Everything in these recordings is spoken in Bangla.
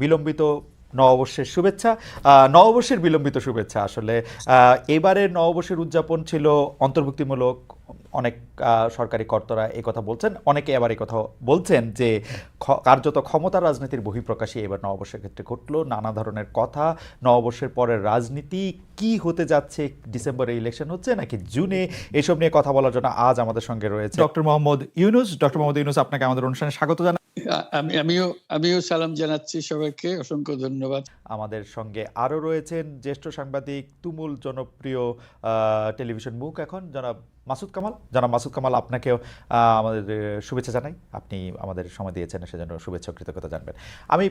বিলম্বিত নববর্ষের শুভেচ্ছা নববর্ষের বিলম্বিত শুভেচ্ছা আসলে। এবারের নববর্ষের উদযাপন ছিল অন্তর্ভুক্তিমূলক, অনেক সরকারি কর্তারা এই কথা বলছেন, অনেকে আবার এই কথা বলছেন যে কার্যত ক্ষমতা রাজনীতির বহিঃপ্রকাশই এবার নববর্ষের ক্ষেত্রে ঘটলো। নানা ধরনের কথা, নববর্ষের পরের রাজনীতি কি হতে যাচ্ছে, ডিসেম্বরে ইলেকশন হচ্ছে নাকি জুনে, এসব নিয়ে কথা বলার জন্য আজ আমাদের সঙ্গে রয়েছে ডক্টর মোহাম্মদ ইউনুস। ডক্টর মোহাম্মদ ইউনুস, আপনাকে আমাদের অনুষ্ঠানে স্বাগত জানাই আমি, আমিও আমিও সালাম জানাচ্ছি সবাইকে, অসংখ্য ধন্যবাদ। আমাদের সঙ্গে আরও রয়েছেন জ্যেষ্ঠ সাংবাদিক তুমুল জনপ্রিয় টেলিভিশন মুখ এখন, জনাব মাসুদ কামাল। জনাব মাসুদ কামাল, আপনাকেও আমাদের শুভেচ্ছা জানাই। আপনি আমাদের সময় দিয়েছেন, সেজন্য শুভেচ্ছা কৃতজ্ঞতা জানবেন। আমি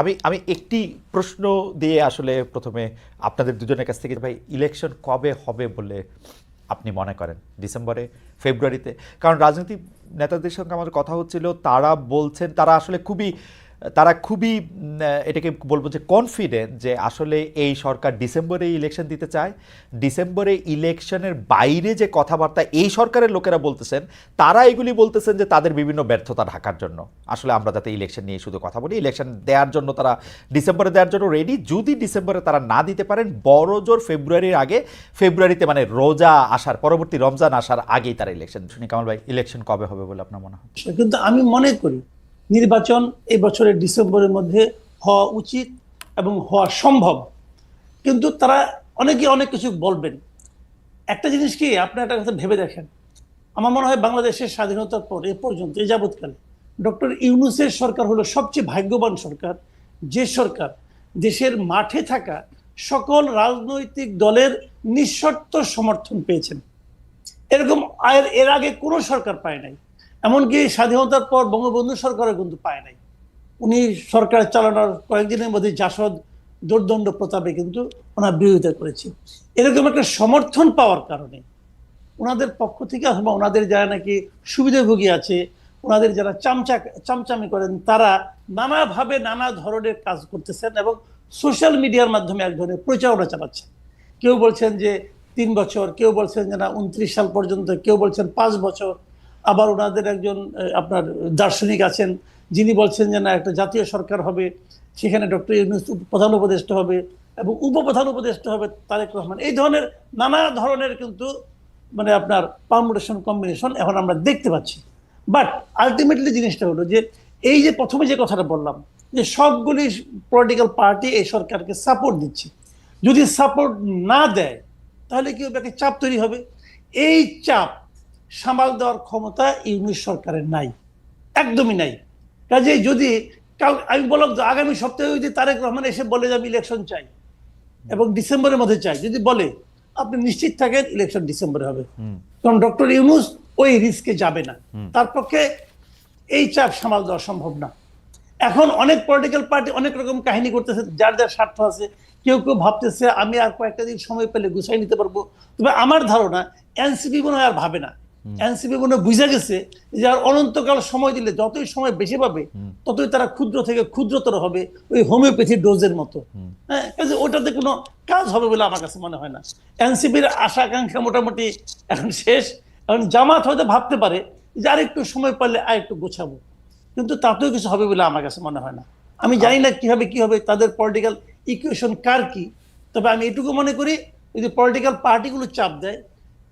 আমি আমি একটি প্রশ্ন দিয়ে আসলে প্রথমে আপনাদের দুজনের কাছ থেকে ভাই, ইলেকশন কবে হবে বলে আপনি মনে করেন, ডিসেম্বরে, ফেব্রুয়ারিতে। কারণ রাজনৈতিক নেতাদের সঙ্গে আমার কথা হচ্ছিল, তারা বলছেন, তারা আসলে খুবই তারা খুবই এটাকে বলব যে কনফিডেন্ট যে আসলে এই সরকার ডিসেম্বরে ইলেকশন দিতে চায়। ডিসেম্বরে ইলেকশনের বাইরে যে কথাবার্তা এই সরকারের লোকেরা বলতেছেন, তারা এগুলি বলতেছেন যে তাদের বিভিন্ন ব্যর্থতা ঢাকার জন্য। আসলে আমরা যাতে ইলেকশন নিয়ে শুধু কথা বলি ইলেকশন দেওয়ার জন্য তারা, ডিসেম্বরে দেওয়ার জন্য রেডি যদি ডিসেম্বরে তারা না দিতে পারেন, বড় জোর ফেব্রুয়ারির আগে ফেব্রুয়ারিতে মানে রোজা আসার, পরবর্তী রমজান আসার আগেই তারা ইলেকশন শুনি কামাল ভাই ইলেকশন কবে হবে বলে আপনার মনে হয়? কিন্তু আমি মনে করি নির্বাচন এই বছরের ডিসেম্বরের মধ্যে হওয়া উচিত এবং হওয়া সম্ভব। কিন্তু তারা অনেকে অনেক কিছু বলবেন। একটা জিনিস কি, আপনি একটা কথা ভেবে দেখেন। আমার মনে হয় বাংলাদেশের স্বাধীনতার পর এ পর্যন্ত, এই যাবৎকালে ডক্টর ইউনুসের সরকার হলো সবচেয়ে ভাগ্যবান সরকার। যে সরকার দেশের মাঠে থাকা সকল রাজনৈতিক দলের নিঃশর্ত সমর্থন পেয়েছেন। এরকম আয়ের এর আগে কোনো সরকার পায় নাই। এমনকি স্বাধীনতার পর বঙ্গবন্ধু সরকারও কিন্তু পায় নাই। উনি সরকার চালানোর কয়েকদিনের মধ্যে জাসদ দুর্দণ্ড প্রতাপে কিন্তু ওনার বিরোধিতা করেছে। এরকম একটা সমর্থন পাওয়ার কারণে ওনাদের পক্ষ থেকে অথবা ওনাদের যারা নাকি সুবিধাভোগী আছে, ওনাদের যারা চামচা চামচামি করেন, তারা নানাভাবে নানা ধরনের কাজ করতেছেন এবং সোশ্যাল মিডিয়ার মাধ্যমে এক ধরনের প্রচারণা চালাচ্ছেন। কেউ বলছেন যে তিন বছর, কেউ বলছেন যে না, উনত্রিশ সাল পর্যন্ত, কেউ বলছেন পাঁচ বছর। আবার ওনাদের একজন আপনার দার্শনিক আছেন, যিনি বলছেন যে না, একটা জাতীয় সরকার হবে, সেখানে ডক্টর ইউনুস প্রধান উপদেষ্টা হবে এবং উপপ্রধান উপদেষ্টা হবে তারেক রহমান। এই ধরনের নানা ধরনের কিন্তু মানে আপনার পারমুটেশন কম্বিনেশন এখন আমরা দেখতে পাচ্ছি। বাট আলটিমেটলি জিনিসটা হলো যে, এই যে প্রথমে যে কথাটা বললাম, যে সবগুলি পলিটিক্যাল পার্টি এই সরকারকে সাপোর্ট দিচ্ছে। যদি সাপোর্ট না দেয়, তাহলে কি হবে চাপ তৈরি হবে? এই চাপ সামাল দেওয়ার ক্ষমতা ইউনিশ সরকারের নাই। একদমই নাই। কাজে যদি কাল আমি বললাম তো আগামী সপ্তাহে যদি তারেক রহমান এসে বলে যে আমি ইলেকশন চাই এবং ডিসেম্বরের মধ্যে চাই যদি বলে আপনি নিশ্চিত থাকেন ইলেকশন ডিসেম্বরে হবে। কারণ ডক্টর ইউনুস ওই রিস্কে যাবে না। তার পক্ষে এই চাপ সামাল দেওয়া সম্ভব না। এখন অনেক পলিটিক্যাল পার্টি অনেক রকম কাহিনী করতেছে যার যার স্বার্থ আছে কেউ কেউ ভাবতেছে আমি আর কয়েকটা দিন সময় পেলে গুছাই নিতে পারব। তবে আমার ধারণা এনসিপি মনে হয় আর ভাবে না। এনসিপি মনে বুঝে গেছে যে আর অনন্তকাল সময় দিলে যতই সময় বেশি পাবে ততই তারা ক্ষুদ্র থেকে ক্ষুদ্রতর হবে ওই হোমিওপ্যাথি ডোজের মতো। হ্যাঁ ওটাতে কোনো কাজ হবে বলে আমার কাছে মনে হয় না। এনসিপির আশা আকাঙ্ক্ষা মোটামুটি এখন শেষ। এখন জামাত হয়তো ভাবতে পারে যে আর একটু সময় পারলে আর একটু গোছাবো। কিন্তু তাতেও কিছু হবে বলে আমার কাছে মনে হয় না। আমি জানি না কি হবে কি হবে তাদের পলিটিক্যাল ইকুয়েশন কার কি? তবে আমি এটুকু মনে করি যদি পলিটিক্যাল পার্টিগুলো চাপ দেয়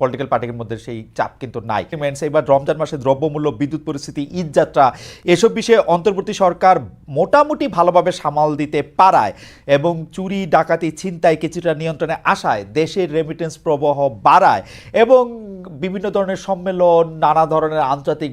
পলিটিক্যাল পার্টির মধ্যে সেই চাপ কিন্তু নাই। এবার রমজান মাসে দ্রব্যমূল্য, বিদ্যুৎ পরিস্থিতি ঈদযাত্রা এসব বিষয়ে অন্তর্বর্তী সরকার মোটামুটি ভালোভাবে সামাল দিতে পারায় এবং চুরি, ডাকাতি, ছিনতাই কিছুটা নিয়ন্ত্রণে আসায় দেশের রেমিটেন্স প্রবাহ বাড়ায় এবং বিভিন্ন ধরনের সম্মেলন, নানা ধরনের আন্তর্জাতিক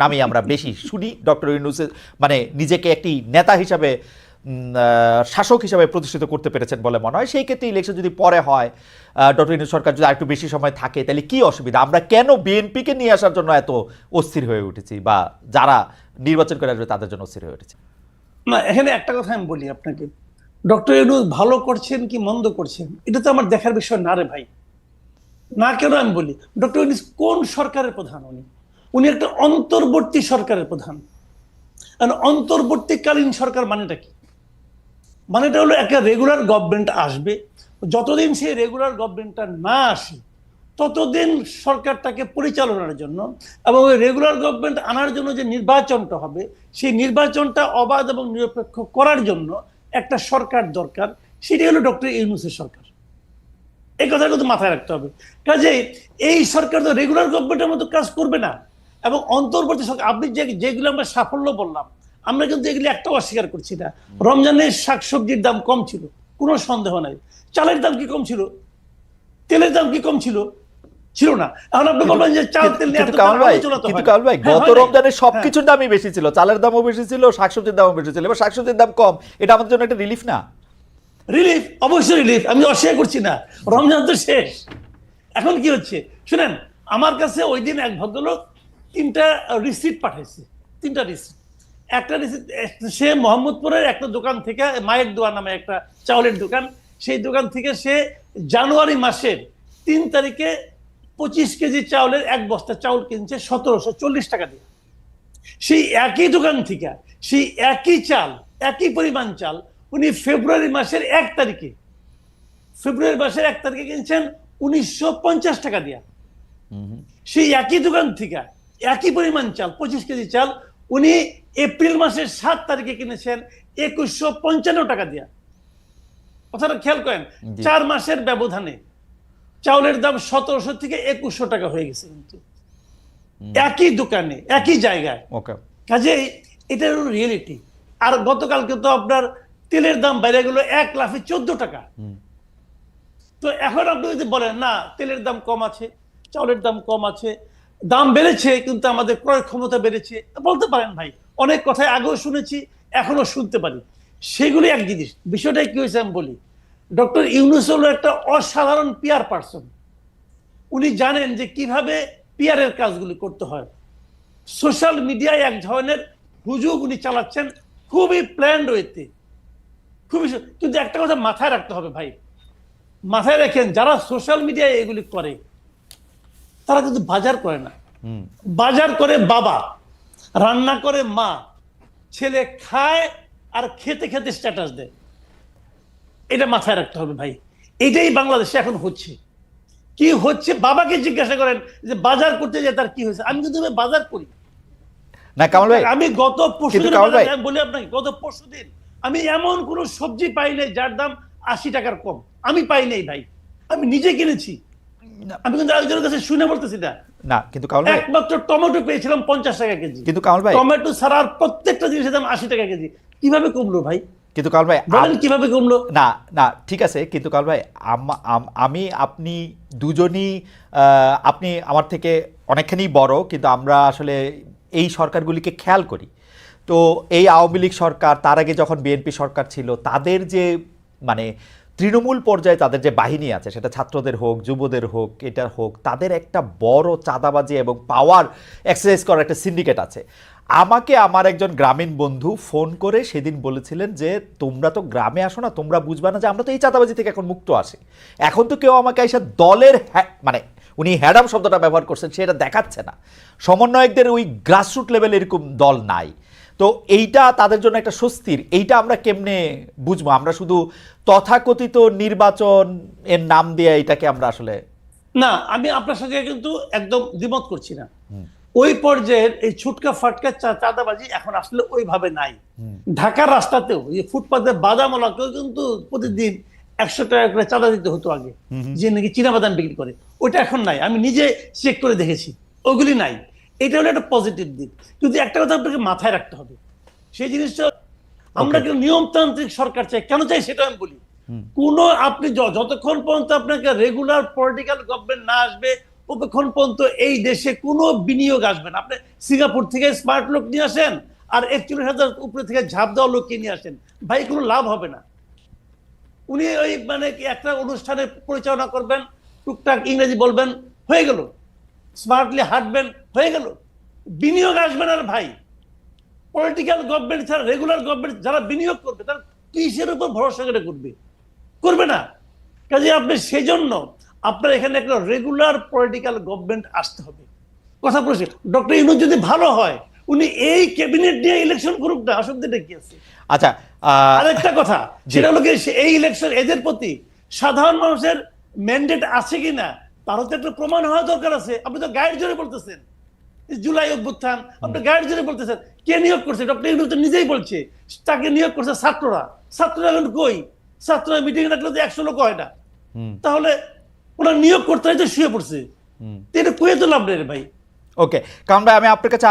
নাম নামেই আমরা বেশি শুনি ডক্টর ইউনুসের মানে নিজেকে একটি নেতা হিসাবে শাসক হিসাবে প্রতিষ্ঠিত করতে পেরেছেন বলে মনে হয়। সেই ক্ষেত্রে ইলেকশন যদি পরে হয় ডক্টর ইউনুস সরকার যদি আরেকটু বেশি সময় থাকে, তাহলে কি অসুবিধা? আমরা কেন বিএনপিকে নিয়ে আসার জন্য এত অস্থির হয়ে উঠেছি? বা যারা নির্বাচন করে আসবে, তাদের জন্য অস্থির হয়ে উঠেছে। না, এখানে একটা কথা আমি বলি আপনাকে। ডক্টর ইউনুস ভালো করছেন কি মন্দ করছেন? এটা তো আমার দেখার বিষয় না রে ভাই। না কেন আমি বলি? ডক্টর ইউনুস কোন সরকারের প্রধান উনি? উনি একটা অন্তর্বর্তী সরকারের প্রধান। আর অন্তর্বর্তীকালীন সরকার মানেটা কি? মানেটা হলো একটা রেগুলার গভর্নমেন্ট আসবে, যতদিন সেই রেগুলার গভর্নমেন্টটা না আসে, ততদিন সরকারটাকে পরিচালনার জন্য এবং ওই রেগুলার গভর্নমেন্ট আনার জন্য যে নির্বাচনটা হবে, সেই নির্বাচনটা অবাধ এবং নিরপেক্ষ করার জন্য একটা সরকার দরকার, সেটি হলো ডক্টর ইউনুসের সরকার। এই কথা কিন্তু মাথায় রাখতে হবে। কাজে এই সরকার তো রেগুলার গভর্নমেন্টের মতো কাজ করবে না। এবং অন্তর্বর্তী সরকার আপনি যে যেগুলো আমরা সাফল্য বললাম আমরা কিন্তু এগুলি একটাও অস্বীকার করছি না। রমজানের শাকসবজির দাম কম ছিল কোনো সন্দেহ নাই। চালের দাম কি কম ছিল? তেলের দাম কি কম ছিল? ছিল না। এখন আপনি বলবেন যে চাল তেল কিন্তু কামাল দাম ভাই হয় গত রমজানে হ্যাঁ। সবকিছুর দামই বেশি ছিল চালের দামও বেশি ছিল শাকসবজির দামও বেশি ছিল এবার শাকসবজির দাম কম। এটা আমাদের জন্য একটা রিলিফ না? রিলিফ অবশ্যই রিলিফ আমি অস্বীকার করছি না। রমজান তো শেষ। এখন কি হচ্ছে? শুনেন আমার কাছে ওই দিন এক ভদ্রলোক তিনটা রিসিট পাঠাইছে তিনটা রিসিট একটা রিসিট সে মোহাম্মদপুরের একটা দোকান থেকে মায়ের দোয়া নামে একটা চাউলের দোকান সেই দোকান থেকে সে জানুয়ারি মাসের তিন তারিখে পঁচিশ কেজি চাউলের এক বস্তা চাউল কিনছে সতেরোশো চল্লিশ টাকা দিয়ে। সেই একই দোকান থেকে সেই একই চাল একই পরিমাণ চাল উনি ফেব্রুয়ারি মাসের এক তারিখে ফেব্রুয়ারি মাসের এক তারিখে কিনছেন উনিশশো পঞ্চাশ টাকা দিয়া। সেই একই দোকান থেকে একই পরিমাণ চাল পঁচিশ কেজি চাল। উনি এপ্রিল মাসের সাত তারিখে কিনেছেন একুশশো পঞ্চান্ন টাকা দিয়া। কথাটা খেয়াল করেন চার মাসের ব্যবধানে চাউলের দাম সতেরোশো থেকে একুশশো টাকা হয়ে গেছে কিন্তু। একই দোকানে একই জায়গায়। ওকে। কাজেই এটা হলো রিয়েলিটি আর গতকালকে তো আপনার তেলের দাম বেড়ে গেল এক লাফে চোদ্দ টাকা। তো এখন আপনি যদি বলেন না তেলের দাম কম আছে চাউলের দাম কম আছে দাম বেড়েছে, কিন্তু আমাদের ক্রয় ক্ষমতা বেড়েছে। বলতে পারেন ভাই, অনেক কথাই আগেও শুনেছি এখনও শুনতে পারি। সেগুলি এক জিনিস, বিষয়টা কি হয়েছে আমি বলি। ডক্টর ইউনুস হলো একটা অসাধারণ পিয়ার পার্সন। উনি জানেন যে কীভাবে পিয়ারের কাজগুলি করতে হয়। সোশ্যাল মিডিয়ায় এক ধরনের হুজুগ উনি চালাচ্ছেন, খুবই প্ল্যান্ড ওয়েতে। খুবই কিন্তু একটা কথা মাথায় রাখতে হবে ভাই। মাথায় রাখেন, যারা সোশ্যাল মিডিয়ায় এগুলি করে তারা কিন্তু বাজার করে না। বাজার করে বাবা রান্না করে মা ছেলে খায় আর খেতে খেতে স্ট্যাটাস দেয়। এটা মাথায় রাখতে হবে ভাই। এটাই বাংলাদেশে এখন হচ্ছে। কি হচ্ছে? বাবাকে জিজ্ঞাসা করেন যে বাজার করতে যে তার কি হয়েছে? আমি কিন্তু বাজার করি। না কামাল ভাই আমি গত পরশু বলি আপনাকে গত পরশু দিন আমি এমন কোন সবজি পাই নাই যার দাম আশি টাকার কম। আমি পাই নাই ভাই। আমি নিজে কিনেছি। আমি কিন্তু একজনের কাছে শুনে বলতেছি না না কিন্তু কামাল ভাই একমাত্র টমেটো পেয়েছিলাম পঞ্চাশ টাকা কেজি। কিন্তু কামাল ভাই টমেটো ছাড়া আর প্রত্যেকটা জিনিসের দাম আশি টাকা কেজি। কীভাবে কমলো ভাই? কিন্তু কামাল ভাই বলেন কীভাবে কমলো? না না ঠিক আছে কিন্তু ভাই আম- আপনি দুজনই আহ, আপনি আমার থেকে অনেকখানি বড় কিন্তু আমরা আসলে এই সরকারগুলিকে খেয়াল করি। তো এই আওয়ামী লীগ সরকার তার আগে যখন বিএনপি সরকার ছিল তাদের যে মানে তৃণমূল পর্যায়ে তাদের যে বাহিনী আছে, সেটা ছাত্রদের হোক, যুবদের হোক, এটার হোক, তাদের একটা বড় চাঁদাবাজি এবং পাওয়ার এক্সারসাইজ করার একটা সিন্ডিকেট আছে। আমাকে আমার একজন গ্রামীণ বন্ধু ফোন করে সেদিন বলেছিলেন যে, তোমরা তো গ্রামে আসো না, তোমরা বুঝবা না যে আমরা তো এই চাঁদাবাজি থেকে এখন মুক্ত আসি এখন তো কেউ আমাকে এসে দলের মানে উনি হ্যাডাম শব্দটা ব্যবহার করছেন সেটা দেখাচ্ছে না। সমন্বয়কদের ওই গ্রাসরুট লেভেল এরকম দল নাই। তো এইটা তাদের জন্য একটা স্বস্তির। এইটা আমরা কেমনে বুঝব? আমরা শুধু তথাকথিত নির্বাচন এর নাম দিয়ে এটাকে আমরা আসলে না আমি আপনার সঙ্গে কিন্তু একদম দ্বিমত করছি না। ওই পর্যায়ের এই ছুটকা ফাটকা চাঁদাবাজি এখন আসলে ওইভাবে নাই। ঢাকার রাস্তাতেও এই ফুটপাতে বাদামওয়ালাকেও কিন্তু প্রতিদিন একশো টাকা করে চাঁদা দিতে হতো আগে। যে নাকি চীনা বাদাম বিক্রি করে। ওইটা এখন নাই। আমি নিজে চেক করে দেখেছি। ওগুলি নাই। এটা হলো একটা পজিটিভ দিক। কিন্তু একটা কথা আপনাকে মাথায় রাখতে হবে। সেই জিনিসটা আমরা কিন্তু নিয়মতান্ত্রিক সরকার চাই। কেন চাই সেটা আমি বলি। কোন আপনি যতক্ষণ পর্যন্ত আপনাকে রেগুলার পলিটিক্যাল গভর্নমেন্ট না আসবে ততক্ষণ পর্যন্ত এই দেশে কোনো বিনিয়োগ আসবে না। আপনি সিঙ্গাপুর থেকে স্মার্ট লোক নিয়ে আসেন আর একচল্লিশ হাজার উপরে থেকে ঝাঁপ দেওয়া লোককে নিয়ে আসেন ভাই কোনো লাভ হবে না। উনি ওই মানে কি একটা অনুষ্ঠানে পরিচালনা করবেন টুকটাক ইংরেজি বলবেন হয়ে গেল। স্মার্টলি হাঁটবেন হয়ে গেল। বিনিয়োগ আসবে না ভাই। পলিটিক্যাল গভর্নমেন্ট ছাড়া রেগুলার গভর্নমেন্ট যারা বিনিয়োগ করবে তারা কিসের উপর ভরসা করে করবে? করবে না। কাজে আপনি সেই জন্য আপনার এখানে একটা রেগুলার পলিটিক্যাল গভর্নমেন্ট আসতে হবে। কথা বলছি। ডক্টর ইউনুস যদি ভালো হয় উনি এই ক্যাবিনেট নিয়ে ইলেকশন করুক না অসুবিধাটা কি আছে? আচ্ছা আরেকটা কথা। সেটা হলো এই ইলেকশন এদের প্রতি সাধারণ মানুষের ম্যান্ডেট আছে কিনা তারও তো একটা প্রমাণ হওয়া দরকার আছে। আপনি তো গাইড জোরে বলতেছেন। জুলাই অভ্যুত্থান আপনি গাইড জোরে বলতেছেন। কে নিয়োগ করছে? ডক্টর ইউনুস তো নিজেই বলছে তাকে নিয়োগ করছে ছাত্ররা। ছাত্ররা এখন কই? ছাত্ররা মিটিং রাখলে তো একশো লোক হয় না। তাহলে ওনার নিয়োগ করতে হয় শুয়ে পড়ছে। এটা কুয়ে তো লাভ নেই ভাই। ওকে কারণ ভাই আমি আপনার কাছে